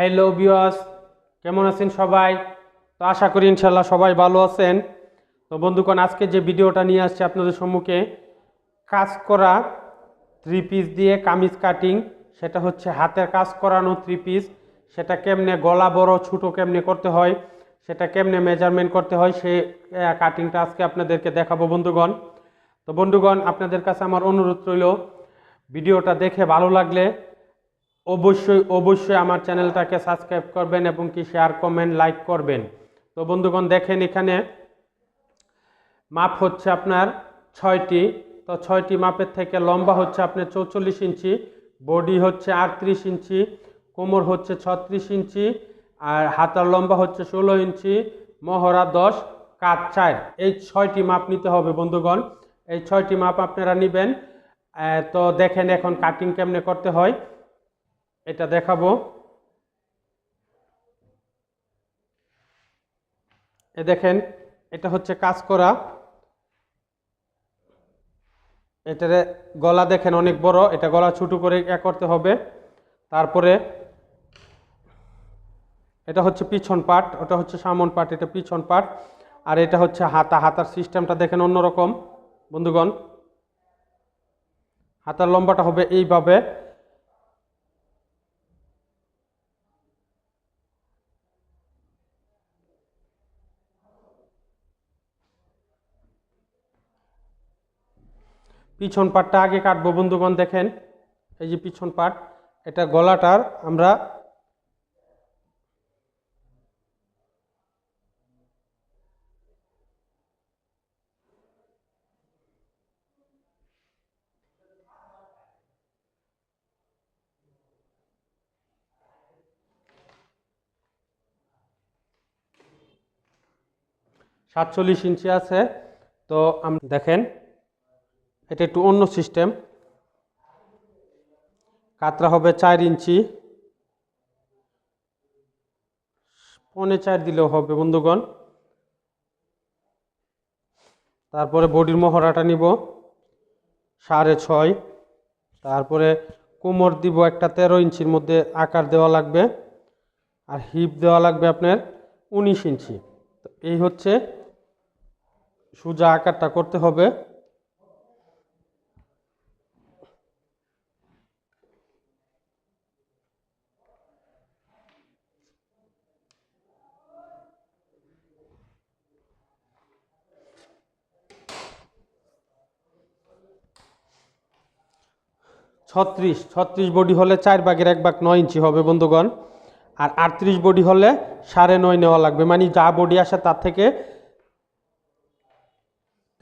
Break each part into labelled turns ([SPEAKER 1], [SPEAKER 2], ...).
[SPEAKER 1] Hello বিওয়াস কেমন আছেন সবাই? তো আশা করি ইনশাল্লাহ সবাই ভালো আছেন। তো বন্ধুগণ, আজকে যে ভিডিওটা নিয়ে আসছে আপনাদের সম্মুখে, কাজ করা থ্রি পিস দিয়ে কামিজ কাটিং সেটা হচ্ছে হাতের কাজ করানো থ্রি পিস সেটা কেমনে গলা বড়, ছোটো কেমনে করতে হয়, সেটা কেমনে মেজারমেন্ট করতে হয়, সে কাটিংটা আজকে আপনাদেরকে দেখাবো বন্ধুগণ। তো বন্ধুগণ, আপনাদের কাছে আমার অনুরোধ রইল, ভিডিওটা দেখে ভালো লাগলে অবশ্যই অবশ্যই আমার চ্যানেলটাকে সাবস্ক্রাইব করবেন এবং কি শেয়ার কমেন্ট লাইক করবেন। তো বন্ধুগণ, দেখেন এখানে মাপ হচ্ছে আপনার ছয়টি। তো ছয়টি মাপের থেকে লম্বা হচ্ছে আপনার চৌচল্লিশ ইঞ্চি, বডি হচ্ছে আটত্রিশ ইঞ্চি, কোমর হচ্ছে ছত্রিশ ইঞ্চি, আর হাতার লম্বা হচ্ছে ষোলো ইঞ্চি, মহড়া দশ কাত চার। এই ছয়টি মাপ নিতে হবে বন্ধুগণ। এই ছয়টি মাপ আপনারা নেবেন। তো দেখেন এখন কাটিং কেমনে করতে হয়। এটা দেখাবো। এ দেখেন, এটা হচ্ছে কাজ করা। এটার গলা দেখেন অনেক বড়, এটা গলা ছোট করে ইয়া করতে হবে। তারপরে এটা হচ্ছে পিছন পাট ওটা হচ্ছে সামন পাট এটা পিছন পাট আর এটা হচ্ছে হাতা, হাতার সিস্টেমটা দেখেন অন্যরকম। বন্ধুগণ, হাতার লম্বাটা হবে এইভাবে। পিছন পাটটা আগে কাটবো, বন্ধুগণ দেখেন। এই যে পিছন পাট, এটা গলাটার আমরা সাতচল্লিশ ইঞ্চি আছে। তো দেখেন এটা একটু অন্য সিস্টেম। কাতরা হবে চার ইঞ্চি। পনে চার দিলেও হবে বন্ধুগণ। তারপরে বডির মহড়াটা নিব। সাড়ে ছয়। তারপরে কোমর দিব একটা তেরো ইঞ্চির মধ্যে আকার দেওয়া লাগবে। আর হিপ দেওয়া লাগবে আপনার উনিশ ইঞ্চি। এই হচ্ছে সোজা আকারটা করতে হবে। ছত্রিশ ছত্রিশ বডি হলে চার ভাগের এক ভাগ নয় ইঞ্চি হবে বন্ধুগণ। আর আটত্রিশ বডি হলে সাড়ে নয় নেওয়া লাগবে। মানে যা বডি আসে তার থেকে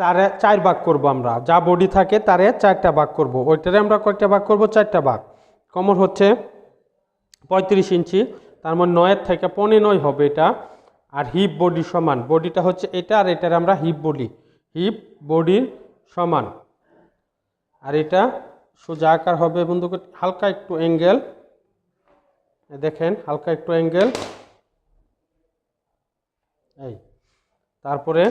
[SPEAKER 1] তারে চার ভাগ করব আমরা। যা বডি থাকে তারে চারটা ভাগ করব। ওইটারে আমরা কয়টা ভাগ করব? চারটা ভাগ। কমর হচ্ছে পঁয়ত্রিশ ইঞ্চি। তার মানে নয়ের থেকে পনে নয় হবে এটা। আর হিপ বডি সমান। বডিটা হচ্ছে এটা আর এটার আমরা হিপ বডি হিপ বডির সমান। আর এটা সোজা আকার হবে বন্ধু হালকা একটু অ্যাঙ্গেল দেখেন, হালকা একটু অ্যাঙ্গেল এই, তারপরে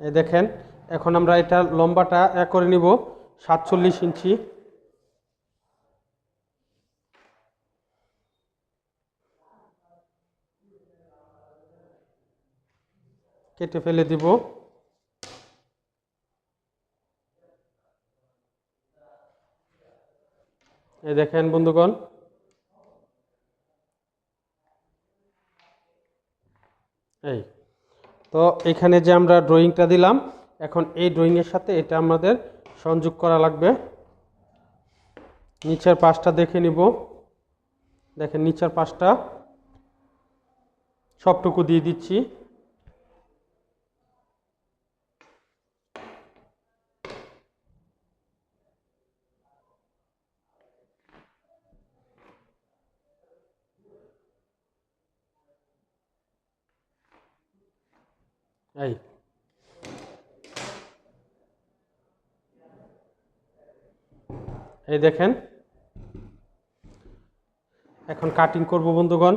[SPEAKER 1] এই দেখেন, এখন আমরা এটা লম্বাটা এক করে নিব সাতচল্লিশ ইঞ্চি। কেটে ফেলে দিব। এই দেখেন বন্ধুগণ, এই তো এখানে যে আমরা ড্রয়িংটা দিলাম, এখন এই ড্রয়িংয়ের সাথে এটা আমাদের সংযোগ করা লাগবে। নিচের পাশটা দেখে নিব। দেখেন নিচের পাশটা সবটুকু দিয়ে দিচ্ছি। এই। এই দেখেন। এখন কাটিং করব বন্ধুগণ।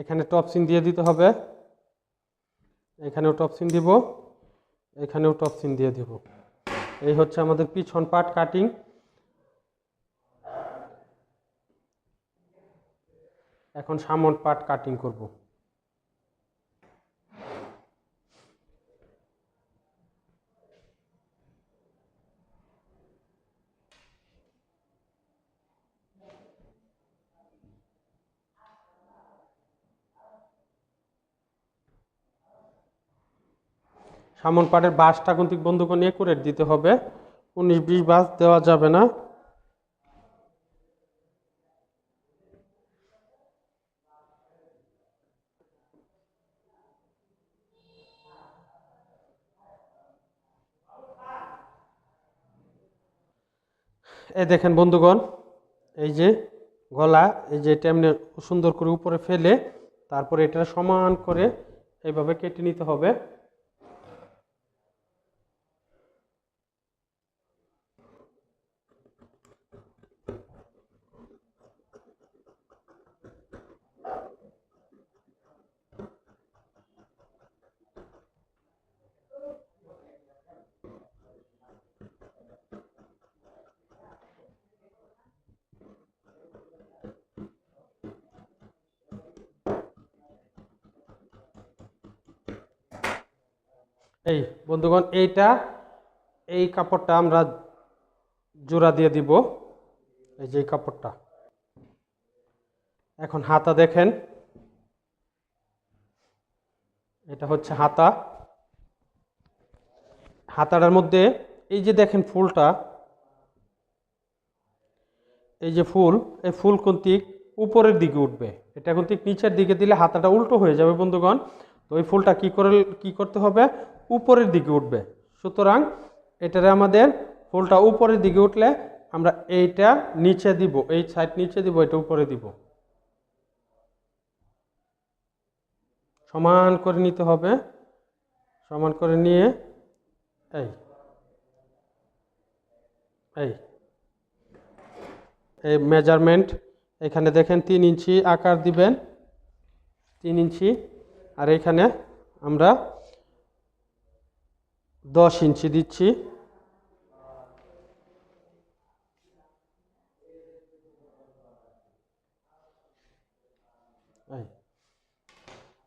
[SPEAKER 1] এখানে টপ সিন দিয়ে দিতে হবে। এখানেও টপ সিন দিব, এখানেও টপ সিন দিয়ে দিব। এই হচ্ছে আমাদের পিছন পার্ট কাটিং এখন সামন পার্ট কাটিং করব। সামন পাড়ের বাসটা কিন্তু বন্ধুকে নিয়ে করে দিতে হবে। উনিশ বিশ বাস দেওয়া যাবে না। এই দেখেন বন্ধুগণ, এই যে গলা, এই যে এটা এমনি সুন্দর করে উপরে ফেলে, তারপরে এটা সমান করে এইভাবে কেটে নিতে হবে। এই বন্ধুগণ, এইটা এই কাপড়টা আমরা জোড়া দিয়ে দিব। এই যে কাপড়টা। এখন হাতা দেখেন। এটা হচ্ছে হাতা। হাতাটার মধ্যে এই যে দেখেন ফুলটা। এই যে ফুল, এই ফুল কন্তিক উপরের দিকে উঠবে। এটা কন্তিক নিচের দিকে দিলে হাতাটা উল্টো হয়ে যাবে বন্ধুগণ। তো ওই ফুলটা কি করে, কি করতে হবে? উপরের দিকে উঠবে। সুতরাং এটারে আমাদের ফুলটা উপরের দিকে উঠলে আমরা এইটা নিচে দিব, এই সাইড নিচে দিব, এটা উপরে দিব। সমান করে নিতে হবে। সমান করে নিয়ে, এই এই এই মেজারমেন্ট এখানে দেখেন তিন ইঞ্চি আকার দিবেন। তিন ইঞ্চি আর এখানে আমরা দশ ইঞ্চি দিচ্ছি।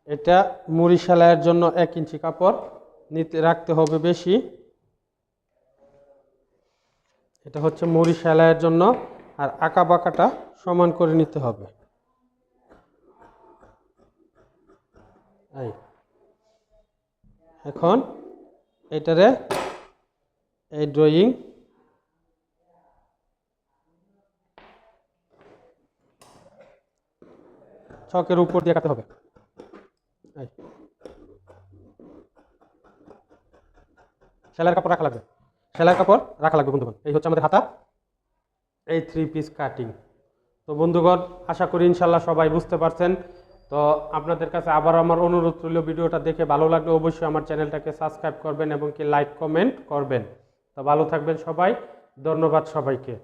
[SPEAKER 1] এটা মুড়ি সেলাইয়ের জন্য এক ইঞ্চি কাপড় নিতে রাখতে হবে বেশি। এটা হচ্ছে মুড়ি সেলাইয়ের জন্য আর আঁকা বাঁকাটা সমান করে নিতে হবে। এই। এখন এটারে এই ড্রয়িং ছকের উপর দিয়ে কাটতে হবে। সেলাইয়ের কাপড় রাখা লাগবে। সেলাইয়ের কাপড় রাখা লাগবে বন্ধুগণ। এই হচ্ছে আমাদের হাতা। এই থ্রি পিস কাটিং তো বন্ধুগণ, আশা করি ইনশাল্লাহ সবাই বুঝতে পারছেন তো আপনাদের কাছে আবার আমার অনুরোধ রইল ভিডিওটা দেখে ভালো লাগলে অবশ্যই আমার চ্যানেলটাকে সাবস্ক্রাইব করবেন এবং কি লাইক, কমেন্ট করবেন। তো ভালো থাকবেন সবাই। ধন্যবাদ সবাইকে।